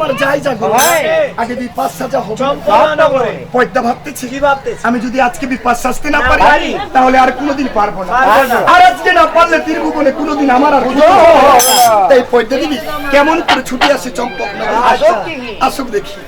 আমার যাই যাক। আগে বিপাস সাজা হবে। পয়দা ভাবতেছি। কি ভাবতেছি? আমি যদি আজকে বিপাস সাজতে না পারি। তাহলে আর কোনোদিন পারব না। আর আজকে না পারলে তীরভুবনে কোনোদিন আমার আর। তাই পয়দা দিবি কেমন করে ছুটি আসে চম্পক? আসুক দেখি।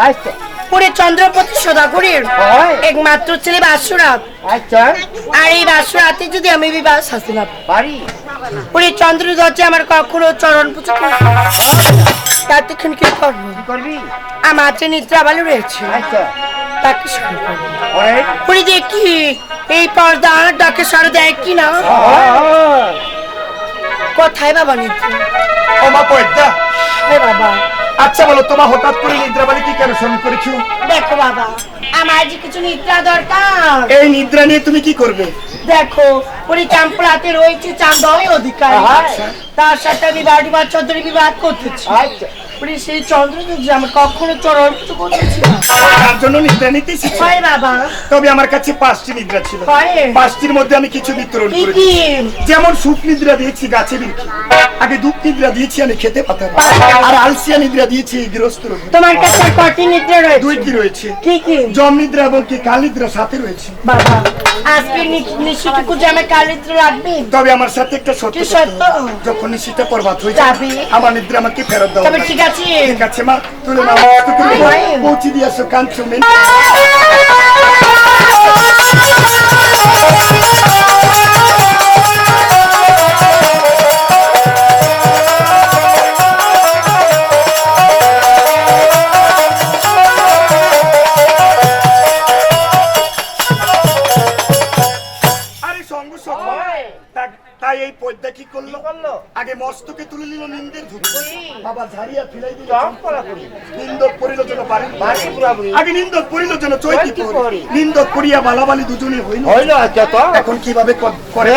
আচ্ছা পুরি চন্দ্রপতি সদাগরের একমাত্র ছেলে বাসুরাত। আচ্ছা। আর এই বাসুরাতে যদি আমি বিবাহ শাস্তিলাম বাড়ি? পুরি চন্দ্র দরজা আমার কখনো চরণ পুজো করব ততক্ষণ কি করব। করবি? আমার যে নিদ্রা ভালো রয়েছে। আচ্ছা। তাকে করব। ওরে দেখি এই পর্দা ডাকে সারা দেয় কি না? কোথায় বাবা নিদ্রা? ও মা পয়দা হে বাবা আচ্ছা বলো তোমার হঠাৎ করে নিদ্রাবাড়ি কি কেন স্মরণ করেছ? দেখো বাবা আমার যে কিছু নিদ্রা দরকার। এই নিদ্রা নিয়ে তুমি কি করবে? দেখো পুরি চাম্পড়াতে রয়েছে চাঁদয় অধিকার। আচ্ছা। তার সাথে আমি বাড়ি বা চন্দ্রের বিবাহ করতেছি। আচ্ছা। পুরি সেই চন্দ্র যে আমার কখনো চরণ পুজো করতেছি না। তার জন্য নিদ্রা নিতে হয় বাবা। তবে আমার কাছে পাঁচটি নিদ্রা ছিল। পাঁচটির মধ্যে আমি কিছু বিতরণ করেছি। যেমন সুখ নিদ্রা দিয়েছি গাছে বিরকি আগে দুঃখ নিদ্রা দিয়েছি আমি খেতে পাতাম আর আলসিয়া নিদ্রা দিয়েছি এই গৃহস্থ। তোমার কাছে কটি নিদ্রা রয়েছে দুইটি রয়েছে কি কি জম নিদ্রা এবং কি কাল নিদ্রা সাথে রয়েছে বাবা আজকে নিশিটুকু যে আমার কালিত্র লাগবে তবে আমার সাথে একটা সত্য কি সত্য? যখন নিশিটা পর্বাত হয়ে যাবে। আমার নিদ্রা আমাকে ফেরত দাও তবে ঠিক আছে ঠিক আছে মা একটু করে পৌঁছে দিয়ে আসো কাঞ্চন তাই এই পদ্মা কি করল? করল? আগে মস্তকে তুলে নিল নিন্দের বাবা ঝাড়িয়া ফিলাই দিল করা করি। নিন্দক পরিল যেন বাড়ি আগে নিন্দক পরিল যেন চৈতি চৈতি। নিন্দক করিয়া বালাবালি দুজনে হইল। হইল আচ্ছা তো। এখন কীভাবে করে?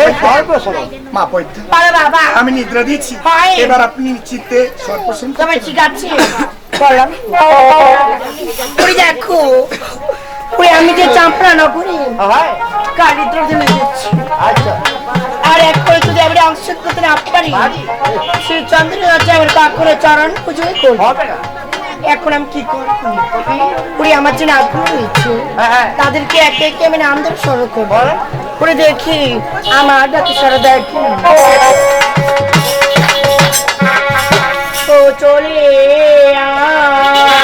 মা পদ্মা পারে বাবা। আমি নিদ্রা দিয়েছি। এবার আপনি চিত্তে সর্বসন তবে ঠিক আছে দেখো পুরি আমি যে চাম্পড়া নগরী হয়। কালিত্র জেনে আচ্ছা। আর এক করে যদি আমরা অংশ করতে না পারি। সেই চন্দ্র হচ্ছে আমার কাকুরে চরণ পুজোই করব। এখন আমি কি করব? পুরি আমার জন্য আগ্রহ রয়েছে হ্যাঁ হ্যাঁ। তাদেরকে একে একে আমি নাম ধরে সরো করব। করে দেখি আমার ডাকে সরো দেয় চলে আমার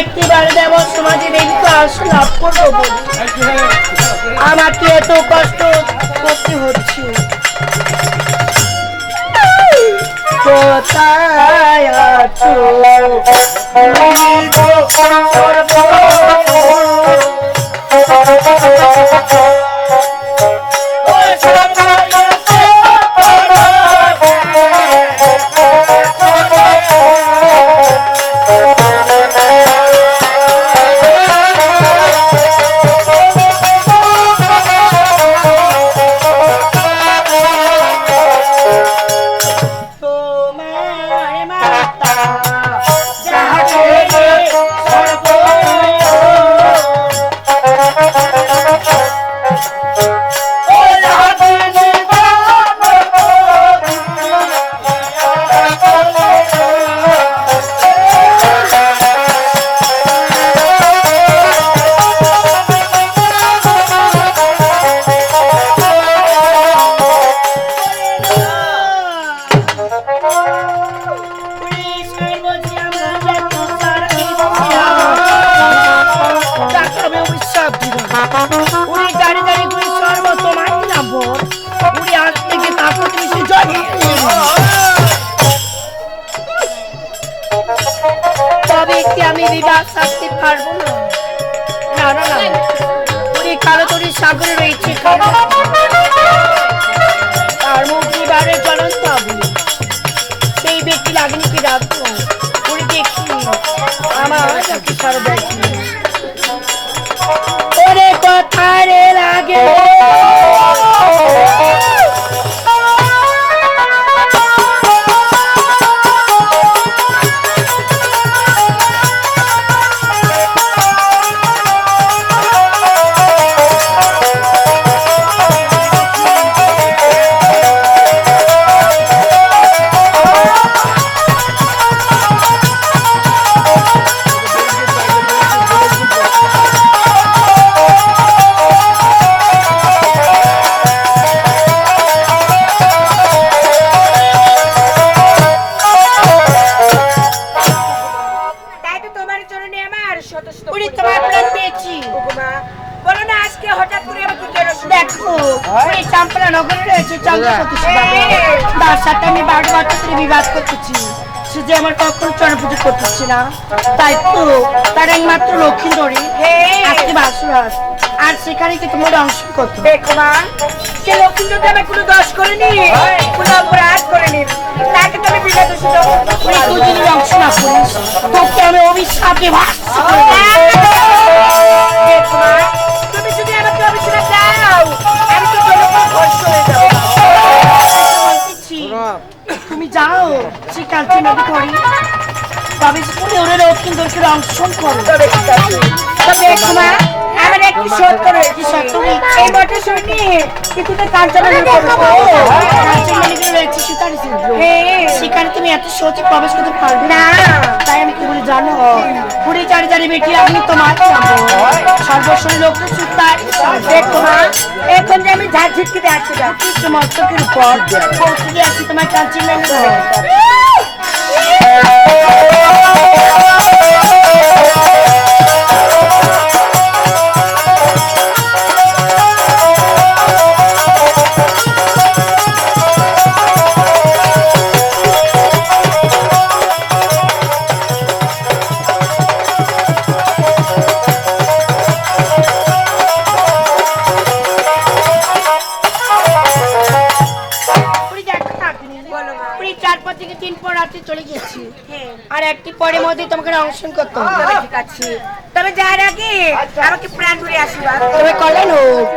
একটিবার দেব এই বিকাশ লাভ করব আমাকে এত কষ্ট করতে হচ্ছে। কোথায় আছো? বিবাহ থাকতে পারব না। না না কালো তরি সাগরে রয়েছে তার সাথে আমি বারো বছর ধরে বিবাদ করতেছি। সে যে আমার কখন পুজো করতেছি না। তাই তো তার একমাত্র লক্ষ্মী ধরে আজকে বাসুরাস আর সেখানে কি তোমার অংশ কত দেখো মা সে লক্ষ্মীন্দর আমি কোনো দোষ করিনি কোনো অপরাধ করিনি। তাকে তুমি বিনা দোষী উনি দুদিনের অংশ না করিস তোকে আমি অভিশাপে ভাস দেখো মা তুমি যদি আমাকে অভিশাপ দাও আমি তো জনগণ ভস্ম হয়ে যাব। তুমি যাও শ্রীকান্তি নদী করি তবে তুমি ওরা লক্ষ্মীন্দরকে অংশন করো। তবে এক সময় আমার একটি রয়েছে সত্য রয়েছে? এই মঠে শুনি কিন্তু তো। হ্যাঁ। সেখানে তুমি এত সহজে প্রবেশ করতে পারবে না। তাই আমি কি বলে জানো? পুরি চারি চারি বেটি আমি তোমার সর্বস্বরী লোক সুতার মা এখন যে আমি ঝাড় ঝিটকে আসতে যাচ্ছি কৃষ্ণ মস্তকের উপর পৌঁছে আসছি তোমার কাঞ্চন পুরি পরে মধ্যে তোমাকে অংশন করতে হবে ঠিক আছে তবে যার আগে আমাকে প্রাণ ধরে আসবা তবে কলেন হোক